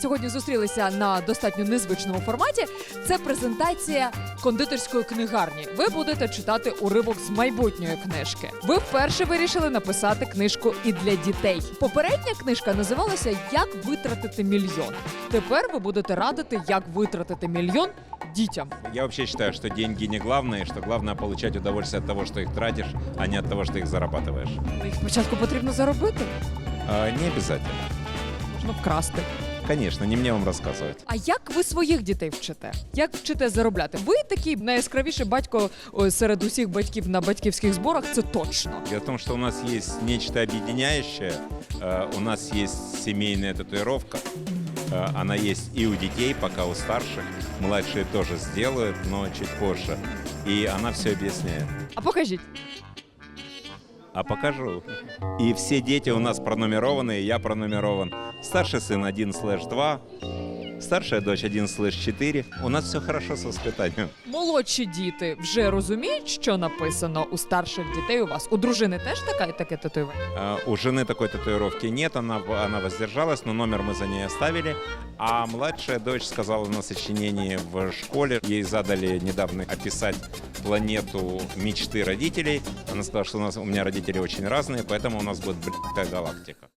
сьогодні зустрілися на достатньо незвичному форматі. Це презентація кондитерської книгарні. Ви будете читати уривок з майбутньої книжки. Ви вперше вирішили написати книжку і для дітей. Попередня книжка називалася Як витратити мільйон. Тепер ви будете радити, як витратити мільйон дітям. Я вообще считаю, что деньги не главное, что главное получать удовольствие от того, что их тратишь, а не от того, что их зарабатываешь. Їх спочатку потрібно заробити, А, не обязательно. можна вкрасти. Конечно, не мне вам рассказывать. А як ви своїх дітей вчите? Як вчите заробляти? Ви такий найяскравіший батько о, серед усіх батьків на батьківських зборах. Це точно. Дело в том, что у нас есть нечто объединяющее. Э, У нас есть семейная татуировка. Э, Она есть и у детей, пока у старших. Младшие тоже сделают, но чуть позже. И она все объясняет. А покажіть. А покажу. И все дети у нас пронумерованы, и я пронумерован. Старший сын 1 слэш 2, старшая дочь 1 слэш 4. У нас все хорошо с воспитанием. Молодші діти вже розуміють, що написано у старших дітей у вас. У дружини теж така таке татуювання? А, У жены такой татуировки нет, она, она воздержалась, но номер мы за ней оставили. А младшая дочь сказала на сочинении в школе, ей задали недавно описать планету мечты родителей. Она сказала, что у, нас, у меня родители очень разные, поэтому у нас будет блядская галактика.